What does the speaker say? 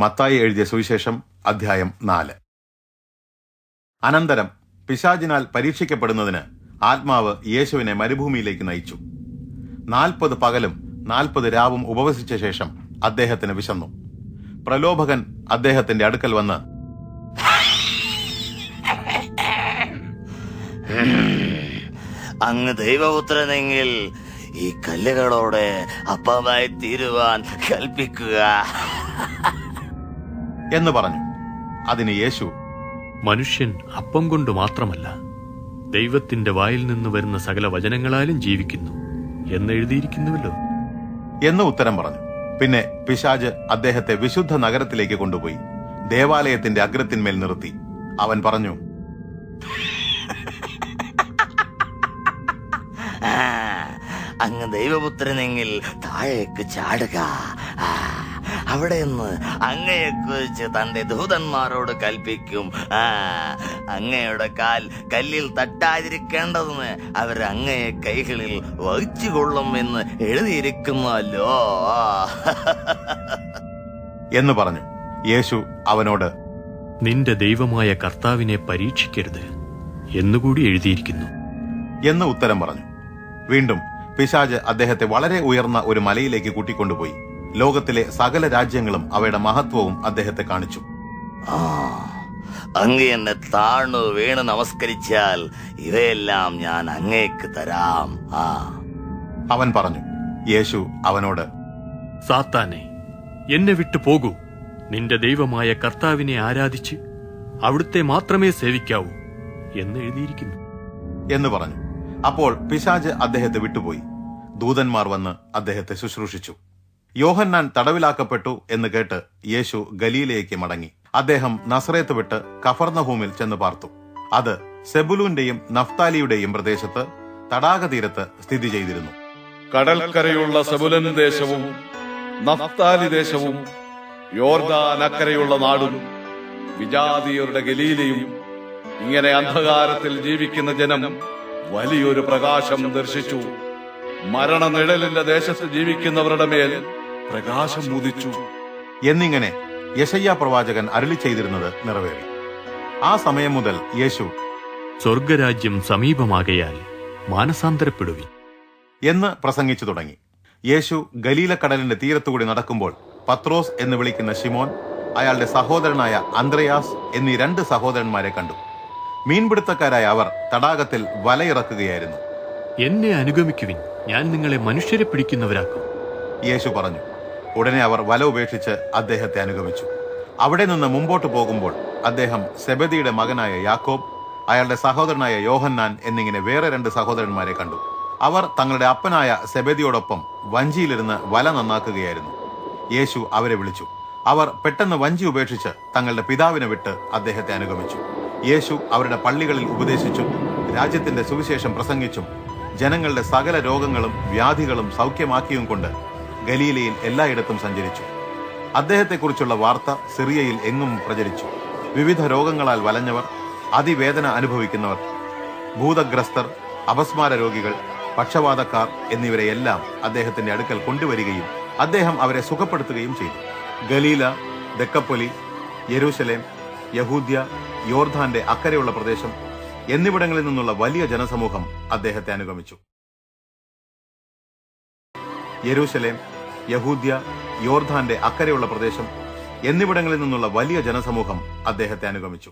മത്തായി എഴുതിയ സുവിശേഷം അധ്യായം നാല്. അനന്തരം പിശാചിനാൽ പരീക്ഷിക്കപ്പെടുന്നതിന് ആത്മാവ് യേശുവിനെ മരുഭൂമിയിലേക്ക് നയിച്ചു. നാൽപ്പത് പകലും നാൽപ്പത് രാവും ഉപവസിച്ച ശേഷം അദ്ദേഹത്തിന് വിശന്നു. പ്രലോഭകൻ അദ്ദേഹത്തിന്റെ അടുക്കൽ വന്ന് അങ്ങ് ദൈവപുത്രനെങ്കിൽ ഈ കല്ലുകളോട് അപ്പമായി തീരുവാൻ കൽപ്പിക്കുക. എന്ന് പറഞ്ഞു. അതിന് യേശു മനുഷ്യൻ അപ്പം കൊണ്ട് മാത്രമല്ല ദൈവത്തിന്റെ വായിൽ നിന്ന് വരുന്ന സകല വചനങ്ങളാലും ജീവിക്കുന്നു എന്ന് എന്നെഴുതിയിരിക്കുന്നുവല്ലോ. എന്ന് ഉത്തരം പറഞ്ഞു. പിന്നെ പിശാജ് അദ്ദേഹത്തെ വിശുദ്ധ നഗരത്തിലേക്ക് കൊണ്ടുപോയി ദേവാലയത്തിന്റെ അഗ്രത്തിന്മേൽ നിർത്തി. അവൻ പറഞ്ഞു അങ്ങ് ദൈവപുത്രനെങ്കിൽ താഴേക്ക് ചാടുക. അവിടെ നിന്ന് അങ്ങയെക്കുറിച്ച് തന്റെ ദൂതന്മാരോട് കൽപ്പിക്കും. ആ അങ്ങയുടെ കാൽ കല്ലിൽ തട്ടാതിരിക്കേണ്ടതെന്ന് അവർ അങ്ങയെ കൈകളിൽ വഹിച്ചുകൊള്ളും എന്ന് എഴുതിയിരിക്കുന്നല്ലോ എന്ന് പറഞ്ഞു. യേശു അവനോട് നിന്റെ ദൈവമായ കർത്താവിനെ പരീക്ഷിക്കരുത് എന്നുകൂടി എഴുതിയിരിക്കുന്നു. എന്ന് ഉത്തരം പറഞ്ഞു. വീണ്ടും പിശാജ് അദ്ദേഹത്തെ വളരെ ഉയർന്ന ഒരു മലയിലേക്ക് കൂട്ടിക്കൊണ്ടുപോയി. ലോകത്തിലെ സകല രാജ്യങ്ങളും അവയുടെ മഹത്വവും അദ്ദേഹത്തെ കാണിച്ചു. ആ, അങ്ങ് എന്നെ താഴ്ന്നു വീണ് നമസ്കരിച്ചാൽ ഇവയെല്ലാം ഞാൻ അങ്ങേക്ക് തരാം. ആ. അവൻ പറഞ്ഞു യേശു അവനോട് സാത്താനെ എന്നെ വിട്ടു പോകൂ. നിന്റെ ദൈവമായ കർത്താവിനെ ആരാധിച്ച് അവിടുത്തെ മാത്രമേ സേവിക്കാവൂ എന്ന് എഴുതിയിരിക്കുന്നു. എന്ന് പറഞ്ഞു. അപ്പോൾ പിശാജ് അദ്ദേഹത്തെ വിട്ടുപോയി. ദൂതന്മാർ വന്ന് അദ്ദേഹത്തെ ശുശ്രൂഷിച്ചു. യോഹന്നാൻ തടവിലാക്കപ്പെട്ടു എന്ന് കേട്ട് യേശു ഗലീലയ്ക്ക് മടങ്ങി. അദ്ദേഹം നസറേത്ത് വിട്ട് കഫർണഹൂമിൽ ചെന്ന് പാർത്തു. അത് സെബുലൂന്റെയും നഫ്താലിയുടെയും പ്രദേശത്ത് തടാകതീരത്ത് സ്ഥിതി ചെയ്തിരുന്നു. കടൽക്കരയുള്ള സെബുലൻ ദേശവും നഫ്താലി ദേശവും യോർദാൻ അക്കരയുള്ള നാടും വിജാതീയരുടെ ഗലീലയും ഇങ്ങനെ അന്ധകാരത്തിൽ ജീവിക്കുന്ന ജനം വലിയൊരു പ്രകാശം ദർശിച്ചു. മരണനിഴലിന്റെ ദേശത്ത് ജീവിക്കുന്നവരുടെ മേൽ പ്രകാശം ഉദിച്ചു എന്നിങ്ങനെ യശയ്യ പ്രവാചകൻ അരുളി ചെയ്തിരുന്നത് നിറവേറി. ആ സമയം മുതൽ യേശു സ്വർഗരാജ്യം സമീപമാകയാൽ മാനസാന്തരപ്പെടുവി എന്ന് പ്രസംഗിച്ചു തുടങ്ങി. യേശു ഗലീലക്കടലിന്റെ തീരത്തുകൂടി നടക്കുമ്പോൾ പത്രോസ് എന്ന് വിളിക്കുന്ന ഷിമോൻ അയാളുടെ സഹോദരനായ അന്ത്രയാസ് എന്നീ രണ്ട് സഹോദരന്മാരെ കണ്ടു. മീൻപിടുത്തക്കാരായ അവർ തടാകത്തിൽ വലയിറക്കുകയായിരുന്നു. എന്നെ അനുഗമിക്കുവിൻ. ഞാൻ നിങ്ങളെ മനുഷ്യരെ പിടിക്കുന്നവരാക്കും. യേശു പറഞ്ഞു ഉടനെ അവർ വല ഉപേക്ഷിച്ച് അദ്ദേഹത്തെ അനുഗമിച്ചു. അവിടെ നിന്ന് മുമ്പോട്ട് പോകുമ്പോൾ അദ്ദേഹം സെബദിയുടെ മകനായ യാക്കോബ് അയാളുടെ സഹോദരനായ യോഹന്നാൻ എന്നിങ്ങനെ വേറെ രണ്ട് സഹോദരന്മാരെ കണ്ടു. അവർ തങ്ങളുടെ അപ്പനായ സെബദിയോടൊപ്പം വഞ്ചിയിലിരുന്ന് വല നന്നാക്കുകയായിരുന്നു. യേശു അവരെ വിളിച്ചു. അവർ പെട്ടെന്ന് വഞ്ചി ഉപേക്ഷിച്ച് തങ്ങളുടെ പിതാവിനെ വിട്ട് അദ്ദേഹത്തെ അനുഗമിച്ചു. യേശു അവരുടെ പള്ളികളിൽ ഉപദേശിച്ചും രാജ്യത്തിന്റെ സുവിശേഷം പ്രസംഗിച്ചും ജനങ്ങളുടെ സകല രോഗങ്ങളും വ്യാധികളും സൗഖ്യമാക്കിയും കൊണ്ട് ഗലീലയിൽ എല്ലായിടത്തും സഞ്ചരിച്ചു. അദ്ദേഹത്തെക്കുറിച്ചുള്ള വാർത്ത സിറിയയിൽ എങ്ങും പ്രചരിച്ചു. വിവിധ രോഗങ്ങളാൽ വലഞ്ഞവർ അതിവേദന അനുഭവിക്കുന്നവർ ഭൂതഗ്രസ്തർ അപസ്മാര രോഗികൾ പക്ഷവാതക്കാർ എന്നിവരെയെല്ലാം അദ്ദേഹത്തിന്റെ അടുക്കൽ കൊണ്ടുവരികയും അദ്ദേഹം അവരെ സുഖപ്പെടുത്തുകയും ചെയ്തു. ഗലീല ദക്കപ്പൊലി യെരൂശലേം യഹൂദ്യ യോർധാന്റെ അക്കരെയുള്ള പ്രദേശം എന്നിവിടങ്ങളിൽ നിന്നുള്ള വലിയ ജനസമൂഹം അദ്ദേഹത്തെ അനുഗമിച്ചു. യെരൂശലേം യഹൂദ്യ യോർധാന്റെ അക്കരെയുള്ള പ്രദേശം എന്നിവിടങ്ങളിൽ നിന്നുള്ള വലിയ ജനസമൂഹം അദ്ദേഹത്തെ അനുഗമിച്ചു.